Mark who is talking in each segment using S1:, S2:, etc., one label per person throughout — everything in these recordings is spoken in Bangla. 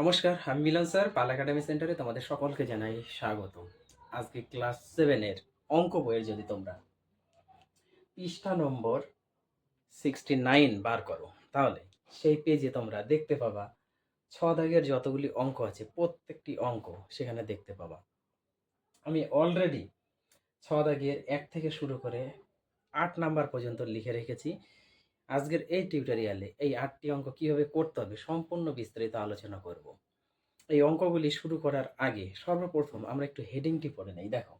S1: নমস্কার, আমি মিলন স্যার, পাল একাডেমি সেন্টারে তোমাদের সকলকে জানাই স্বাগত আজকে ক্লাস সেভেনের অঙ্ক বইয়ের যদি তোমরা পৃষ্ঠা নম্বর সিক্সটি নাইন বার করো, তাহলে সেই পেজে তোমরা দেখতে পাবা ছ দাগের যতগুলি অঙ্ক আছে, প্রত্যেকটি অঙ্ক সেখানে দেখতে পাবা। আমি অলরেডি ছ দাগের এক থেকে শুরু করে আট নাম্বার পর্যন্ত লিখে রেখেছি। আজকের এই টিউটোরিয়ালে এই আটটি অঙ্ক কীভাবে করতে হবে সম্পূর্ণ বিস্তারিত আলোচনা করব। এই অঙ্কগুলি শুরু করার আগে সর্বপ্রথম আমরা একটু হেডিংটি পড়ে নেই, দেখো।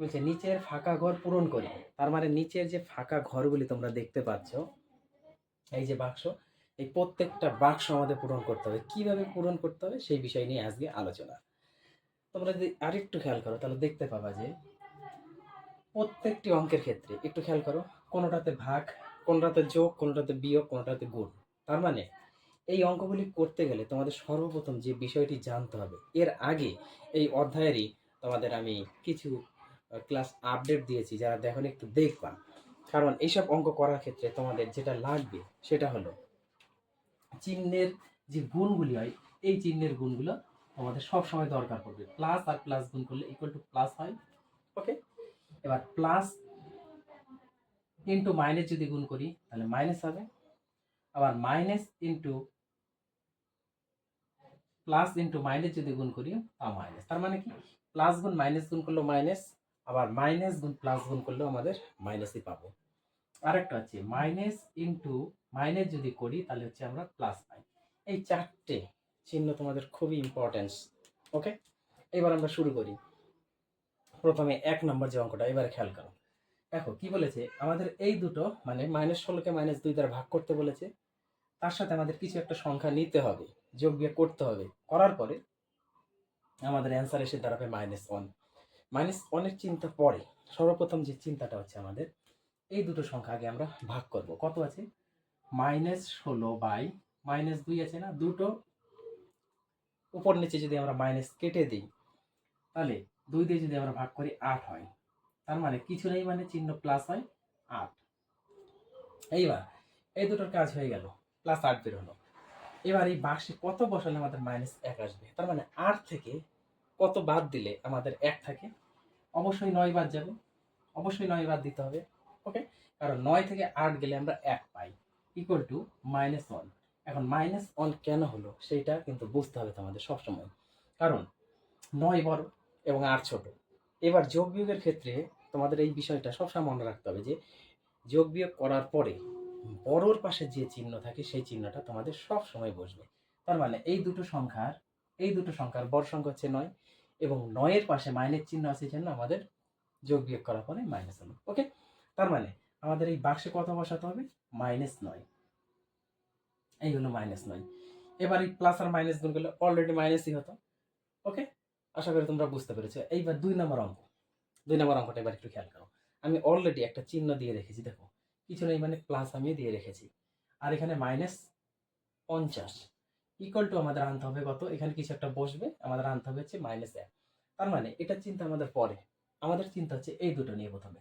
S1: বলছে? নিচের ফাঁকা ঘর পূরণ করি। তার মানে নিচের যে ফাঁকা ঘরগুলি তোমরা দেখতে পাচ্ছ, এই যে বাক্স, এই প্রত্যেকটা বাক্স আমাদের পূরণ করতে হবে। কীভাবে পূরণ করতে হবে সেই বিষয় নিয়ে আজকে আলোচনা। তোমরা যদি আরেকটু খেয়াল করো, তাহলে দেখতে পাবা যে প্রত্যেকটি অঙ্কের ক্ষেত্রে, একটু খেয়াল করো, কোনোটাতে ভাগ কোনোটাতে যোগ, কোনটাতে বিয়োগ, কোনটাতে গুণ। তার মানে এই অঙ্কগুলি করতে গেলে তোমাদের সর্বপ্রথম যে বিষয়টি জানতে হবে, এর আগে এই অধ্যায়েরই তোমাদের আমি কিছু ক্লাস আপডেট দিয়েছি, যারা দেখুন একটু দেখবা। কারণ এইসব অঙ্ক করার ক্ষেত্রে তোমাদের যেটা লাগবে, সেটা হলো, চিহ্নের যে গুণগুলি হয়, এই চিহ্নের গুণগুলো তোমাদের সব সময় দরকার পড়বে। প্লাস আর প্লাস গুণ করলে ইকুয়াল টু প্লাস হয় ওকে এবার প্লাস ইন্টু মাইনাস যদি গুণ করি, তাহলে মাইনাস হবে। আবার minus into plus into minus যদি গুণ করি তা মাইনাস তার মানে কি? প্লাস গুণ মাইনাস গুণ করলেও মাইনাস আবার মাইনাস গুণ প্লাস গুণ করলেও আমাদের মাইনাসই পাবো। আরেকটা হচ্ছে মাইনাস ইন্টু মাইনাস যদি করি, তাহলে হচ্ছে আমরা প্লাস পাই। এই চারটে চিহ্ন তোমাদের খুবই ইম্পর্টেন্স ওকে এবার আমরা শুরু করি। প্রথমে এক নম্বর যে অঙ্কটা, এবারে খেয়াল করো। দেখো, কি বলেছে? আমাদের এই দুটো মানে মাইনাস ষোলোকে মাইনাস দুই দ্বারা ভাগ করতে বলেছে, তার সাথে আমাদের কিছু একটা সংখ্যা নিতে হবে, যোগ বিয়োগ করতে হবে। করার পরে আমাদের অ্যান্সার এসে দাঁড়াবে মাইনাস ওয়ান মাইনাস ওয়ানের চিন্তা পরে, সর্বপ্রথম যে চিন্তাটা হচ্ছে আমাদের, এই দুটো সংখ্যা আগে আমরা ভাগ করব। কত আছে? মাইনাস ষোলো বাই মাইনাস দুই আছে না? দুটো। উপর নিচে যদি আমরা মাইনাস কেটে দিই, তাহলে দুই দিয়ে যদি আমরা ভাগ করি, আট হয়। তার মানে কিছু নেই মানে চিহ্ন প্লাস হয় আট। এইবার এই দুটোর কাজ হয়ে গেল প্লাস আট বের হলো। এবার এই বাক্সে কত বসালে আমাদের মাইনাস এক আসবে? তার মানে আট থেকে কত বাদ দিলে আমাদের এক থাকে? অবশ্যই নয় বাদ যাবে। অবশ্যই নয় বাদ দিতে হবে। ওকে কারণ নয় থেকে আট গেলে আমরা এক পাই। ইকুয়াল টু মাইনাস ওয়ান এখন মাইনাস ওয়ান কেন হলো সেইটা কিন্তু বুঝতে হবে তোমাদের সবসময়। কারণ নয় বড় এবং আট ছোট। এবার যোগ বিয়োগের ক্ষেত্রে তোমাদের এই বিষয়টা সবসময় মনে রাখতে হবে যে যোগ বিয়োগ করার পরে বড়োর পাশে যে চিহ্ন থাকে সেই চিহ্নটা তোমাদের সব সময় বসবে। তার মানে এই দুটো সংখ্যার, এই দুটো সংখ্যার বড় সংখ্যা হচ্ছে নয় এবং নয়ের পাশে মাইনের চিহ্ন আছে জন্য আমাদের যোগ বিয়োগ করার পরে মাইনাস হলো। ওকে তার মানে আমাদের এই বাক্সে কত বসাতে হবে? মাইনাস নয়। এই হলো মাইনাস নয়। এবার এই প্লাস আর মাইনাস গুণ করলে অলরেডি মাইনাসই হতো। ওকে আশা করি তোমরা বুঝতে পেরেছ। এইবার দুই নম্বর অঙ্ক। দুই নম্বর অঙ্কটা এবার একটু খেয়াল করো। আমি অলরেডি একটা চিহ্ন দিয়ে রেখেছি, দেখো। কিছু নেই মানে প্লাস আমি দিয়ে রেখেছি। আর এখানে মাইনাস পঞ্চাশ। ইকুয়াল টু আমাদের আনতে হবে কত? এখানে কিছু একটা বসবে, আমাদের আনতে হবে হচ্ছে মাইনাস এক। তার মানে এটা চিন্তা আমাদের পরে। আমাদের চিন্তা হচ্ছে এই দুটো নিয়ে প্রথমে।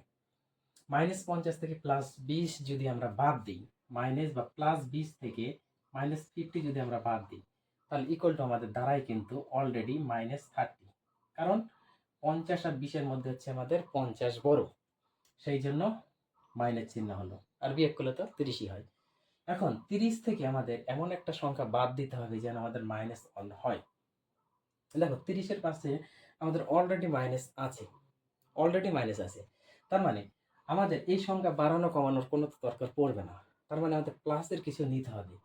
S1: মাইনাস পঞ্চাশ থেকে প্লাস বিশ যদি আমরা বাদ দিই মাইনাস বা প্লাস বিশ থেকে মাইনাস ফিফটি যদি আমরা বাদ দিই, তাহলে ইকুয়াল টু আমাদের দ্বারাই কিন্তু অলরেডি মাইনাস থার্টি কারণ পঞ্চাশ আর বিশের মধ্যে হচ্ছে আমাদের পঞ্চাশ বড়। সেই জন্য মাইনাস চিহ্ন হলো। আর বিয়োগ করলে তো তিরিশই হয়। এখন তিরিশ থেকে আমাদের এমন একটা সংখ্যা বাদ দিতে হবে যেন আমাদের মাইনাস ওয়ান হয়। দেখো, তিরিশের পাশে আমাদের অলরেডি মাইনাস আছে। অলরেডি মাইনাস আছে। তার মানে আমাদের এই সংখ্যা বাড়ানো, কমানোর কোনো তো দরকার পড়বে না। তার মানে আমাদের প্লাসের কিছু নিতে হবে।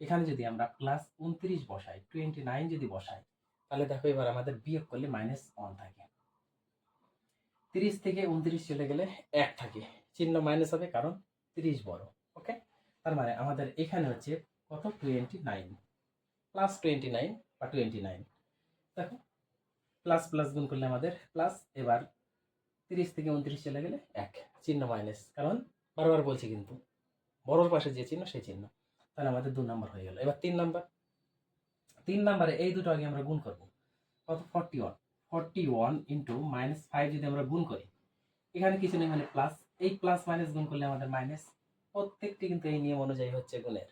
S1: এখানে যদি আমরা প্লাস উনত্রিশ বসাই টোয়েন্টি নাইন যদি বসাই, তাহলে দেখো এবার আমাদের বিয়োগ করলে মাইনাস ওয়ান থাকে। তিরিশ থেকে উনত্রিশ চলে গেলে এক থাকে। চিহ্ন মাইনাস হবে কারণ তিরিশ বড় ওকে তার মানে আমাদের এখানে হচ্ছে কত? Twenty nine plus twenty nine বা টোয়েন্টি নাইন দেখো প্লাস প্লাস গুণ করলে আমাদের প্লাস এবার তিরিশ থেকে উনত্রিশ চলে গেলে এক। চিহ্ন মাইনাস কারণ বারবার বলছি কিন্তু, বড়োর পাশে যে চিহ্ন, সেই চিহ্ন। তাহলে আমাদের দু নাম্বার হয়ে গেল। এবার তিন নাম্বার তিন নাম্বারে এই দুটো আগে আমরা গুণ করব। কত? Forty one forty one into minus five যদি আমরা গুণ করি, এখানে কিছু নেই মানে প্লাস এই প্লাস মাইনাস গুণ করলে আমাদের মাইনাস প্রত্যেকটি কিন্তু এই নিয়ম অনুযায়ী হচ্ছে গুণের।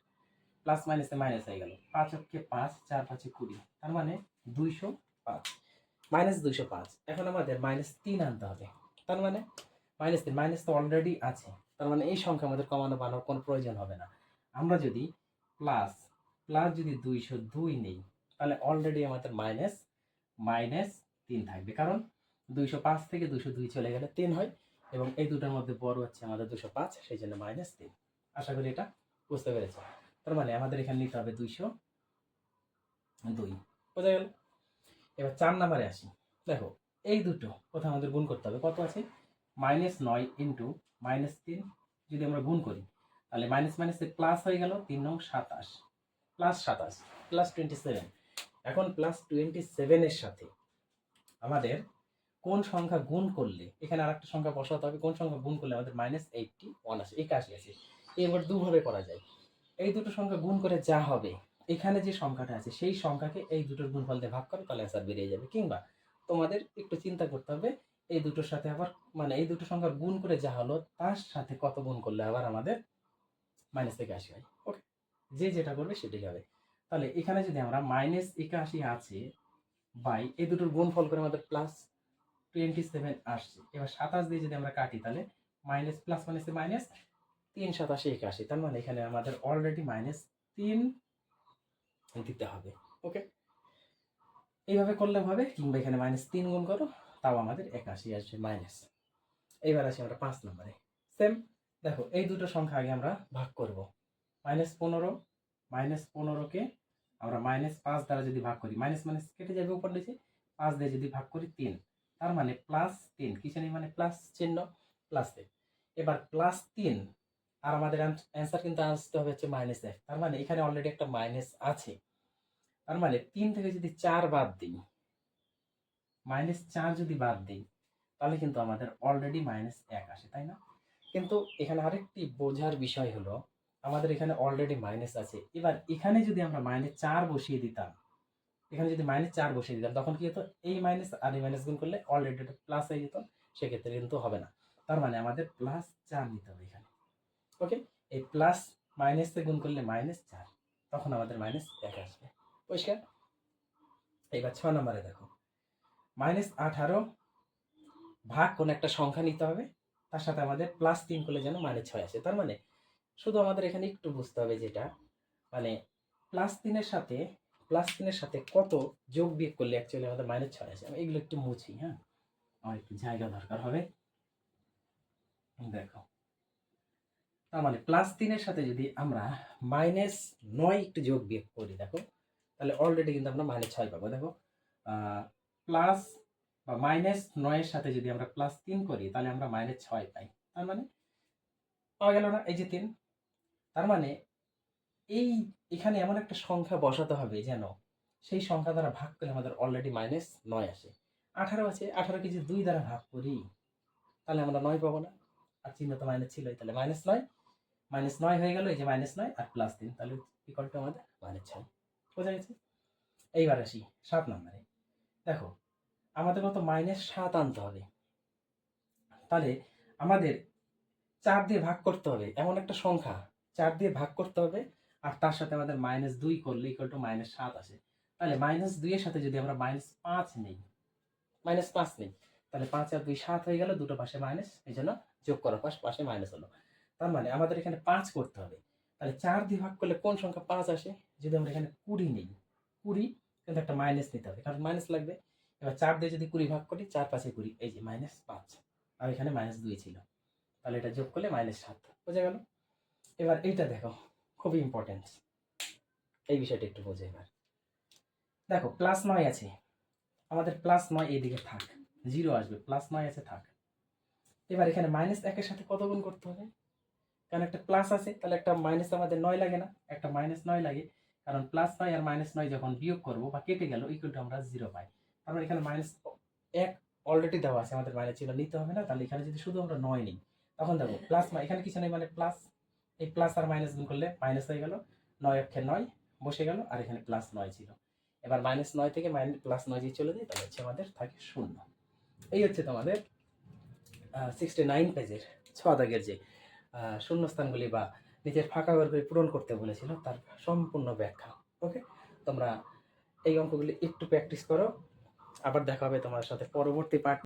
S1: প্লাস মাইনাসে মাইনাস হয়ে গেল। পাঁচ অক্ষে পাঁচ, চার পাঁচে কুড়ি, তার মানে দুইশো পাঁচ। মাইনাস দুইশো পাঁচ, এখন আমাদের মাইনাস তিন আনতে হবে। তার মানে মাইনাস তিন মাইনাস তো অলরেডি আছে। তার মানে এই সংখ্যা আমাদের কমানো বানানোর কোনো প্রয়োজন হবে না। আমরা যদি প্লাস প্লাস যদি দুইশো দুই নেই, তাহলে অলরেডি আমাদের মাইনাস মাইনাস তিন থাকবে। কারণ দুইশো পাঁচ থেকে দুশো দুই চলে গেলে তিন হয় এবং এই দুটোর মধ্যে বড় হচ্ছে আমাদের দুশো পাঁচ, সেই জন্য মাইনাস তিন। আশা করি এটা বুঝতে পেরেছে। তার মানে আমাদের এখানে নিতে হবে দুইশো দুই। বোঝা গেল? এবার চার নাম্বারে আসি। দেখো, এই দুটো কোথাও আমাদের গুণ করতে হবে। কত আছে? মাইনাস নয় ইন্টু মাইনাস তিন। যদি আমরা গুণ করি, তাহলে মাইনাস মাইনাসে প্লাস হয়ে গেল তিন নং সাতাশ। প্লাস সাতাশ, প্লাস টোয়েন্টি সেভেন এখন প্লাস টোয়েন্টি সেভেনের সাথে আমাদের কোন সংখ্যা গুণ করলে, এখানে আরেকটা সংখ্যা বসাতে হবে, কোন সংখ্যা গুণ করলে আমাদের মাইনাস এইটটি ওয়ান আসে? একাশি আছে। এবার দুভাবে করা যায়। এই দুটো সংখ্যা গুণ করে যা হবে, এখানে যে সংখ্যাটা আছে, সেই সংখ্যাকে এই দুটোর গুণফল দিয়ে ভাগ করো তাহলে অ্যান্সার বেরিয়ে যাবে। কিংবা তোমাদের একটু চিন্তা করতে হবে, এই দুটোর সাথে আবার মানে এই দুটো সংখ্যার গুণ করে যা হলো, তার সাথে কত গুণ করলে আবার আমাদের মাইনাস থেকে আশি হয় ওকে যে যেটা করবে সেটাই হবে। তাহলে এখানে যদি আমরা মাইনাস একাশি আছে বাই, এই দুটোর গুণফল করে আমাদের প্লাস টোয়েন্টি সেভেন আসছে। এবার সাতাশ দিয়ে যদি আমরা কাটি, তাহলে মাইনাস প্লাস মাইনাসে মাইনাস তিন সাতাশে একাশি। তার মানে এখানে আমাদের অলরেডি মাইনাস তিন দিতে হবে। ওকে এইভাবে করলে হবে, কিংবা এখানে মাইনাস তিন গুণ করো, তাও আমাদের একাশি আসবে মাইনাস এইবার আসি আমরা পাঁচ নম্বরে। সেম দেখো, এই দুটো সংখ্যা আগে আমরা ভাগ করব। মাইনাস পনেরো মাইনাস পনেরোকে আমরা মাইনাস পাঁচ দ্বারা যদি ভাগ করি মাইনাস মাইনাস কেটে যাবে উপর নিচে, পাঁচ দিয়ে যদি ভাগ করি তিন, তার মানে প্লাস তিন। কিছু নেই মানে? প্লাস চিহ্ন প্লাস তিন। এবার প্লাস তিন, আর আমাদের অ্যান্সার কিন্তু আসতে হবে হচ্ছে মাইনাস এক। তার মানে এখানে অলরেডি একটা মাইনাস আছে। তার মানে তিন থেকে যদি চার বাদ দিই মাইনাস চার যদি বাদ দিই, তাহলে কিন্তু আমাদের অলরেডি মাইনাস এক আসে, তাই না? কিন্তু এখানে আরেকটি বোঝার বিষয় হলো আমাদের এখানে অলরেডি মাইনাস আছে। এবার এখানে যদি আমরা মাইনাস চার বসিয়ে দিতাম, এখানে যদি মাইনাস চার বসিয়ে দিতাম, তখন কি হতো? এই মাইনাস আর এই মাইনাস গুণ করলে অলরেডি প্লাস হয়ে যেত, সেক্ষেত্রে কিন্তু হবে না। তার মানে আমাদের প্লাস চার নিতে হবে এখানে। ওকে এই প্লাস মাইনাসে গুণ করলে মাইনাস চার, তখন আমাদের মাইনাস এক আসবে। পরিষ্কার? এবার ছ নম্বরে দেখো। মাইনাস আঠারো ভাগ কোন একটা সংখ্যা নিতে হবে, তার সাথে আমাদের প্লাস তিন করলে যেন মাইনাস ছয় আসে। তার মানে শুধু আমাদের এখানে একটু বুঝতে হবে যেটা মানে প্লাস তিনের সাথে প্লাস তিনের সাথে কত যোগ বিয়োগ করলে অ্যাকচুয়ালি আমাদের মাইনাস ছয় আসে আমি এগুলো একটু মুছি হ্যাঁ? আমার একটু জায়গা দরকার হবে। দেখো। তার মানে প্লাস তিনের সাথে যদি আমরা মাইনাস নয় একটু যোগ বিয়োগ করি, দেখো, তাহলে অলরেডি কিন্তু আমরা মাইনাস ছয় পাবো, দেখো। প্লাস বা মাইনাস নয়ের সাথে যদি আমরা প্লাস তিন করি, তাহলে আমরা মাইনাস ছয় পাই। তার মানে পাওয়া গেল না, এই যে তিন। তার মানে এই এখানে এমন একটা সংখ্যা বসাতে হবে যেন সেই সংখ্যা দ্বারা ভাগ করলে আমাদের অলরেডি মাইনাস নয় আসে। আঠারো আছে আঠারোকে যদি দুই দ্বারা ভাগ করি, তাহলে আমরা নয় পাবো না। আর চিহ্ন তো মাইনাস ছিলই, তাহলে মাইনাস নয়। মাইনাস নয় হয়ে গেল, এই যে মাইনাস নয়, আর প্লাস তিন, তাহলে ইকল টু আমাদের মাইনাস ছয়। বোঝা গেছে? এইবার আসি সাত নম্বরে। দেখো, আমাদের মতো মাইনাস সাত আনতে হবে। তাহলে আমাদের চার দিয়ে ভাগ করতে হবে, এমন একটা সংখ্যা। চার দিয়ে ভাগ করতে হবে, আর তার সাথে আমাদের মাইনাস দুই করলে ইকুয়াল টু মাইনাস সাত আসে। তাহলে মাইনাস দুইয়ের সাথে যদি আমরা মাইনাস পাঁচ নেই মাইনাস পাঁচ নেই, তাহলে পাঁচ আর দুই সাত হয়ে গেল, দুটো পাশে মাইনাস এই জন্য যোগ করার পাশ পাশে মাইনাস হলো। তার মানে আমাদের এখানে পাঁচ করতে হবে। তাহলে চার দিয়ে ভাগ করলে কোন সংখ্যা পাঁচ আসে? যদি আমরা এখানে কুড়ি নেই, কুড়ি, কিন্তু একটা মাইনাস নিতে হবে, কারণ মাইনাস লাগবে। এবার চার দিয়ে যদি কুড়ি ভাগ করি, চার পাশে কুড়ি, এই যে মাইনাস পাঁচ। আর এখানে মাইনাস দুই ছিল। তাহলে এটা যোগ করলে মাইনাস সাত, বোঝা গেল? এবার এইটা দেখো, খুবই ইম্পর্টেন্ট এই বিষয়টা একটু বোঝো এবার। দেখো প্লাস নয় আছে। আমাদের প্লাস নয় এইদিকে থাক। জিরো আসবে প্লাস নয় আছে, থাক। এবার এখানে মাইনাস একের সাথে কত গুণ করতে হবে? কারণ একটা প্লাস আছে, তাহলে একটা মাইনাস আমাদের নয় লাগে না। একটা মাইনাস নয় লাগে। কারণ প্লাস নয় আর মাইনাস নয় যখন বিয়োগ করব বা কেটে গেল ইকুয়াল টু আমরা জিরো পাই। তারপর এখানে মাইনাস এক অলরেডি দেওয়া আছে, আমাদের মাইনাস ছিল, নিতে হবে না। তাহলে এখানে যদি শুধু আমরা নয় নিই, তখন দেখো প্লাস এখানে কিছু নেই মানে প্লাস এই প্লাস আর মাইনাস গুণ করলে মাইনাস হয়ে গেল, নয় অক্ষে নয় বসে গেল, আর এখানে প্লাস নয় ছিল। এবার মাইনাস নয় থেকে মাইনাস প্লাস নয় যদি চলে যায় তাহলে হচ্ছে আমাদের থাকে শূন্য। এই হচ্ছে তোমাদের সিক্সটি নাইন পেজের ছ দাগের যে শূন্যস্থানগুলি বা নিজের ফাঁকা ঘরগুলি পূরণ করতে বলেছিল, তার সম্পূর্ণ ব্যাখ্যা। ওকে তোমরা এই অঙ্কগুলি একটু প্র্যাকটিস করো। আবার দেখা হবে তোমার সাথে পরবর্তী পার্ট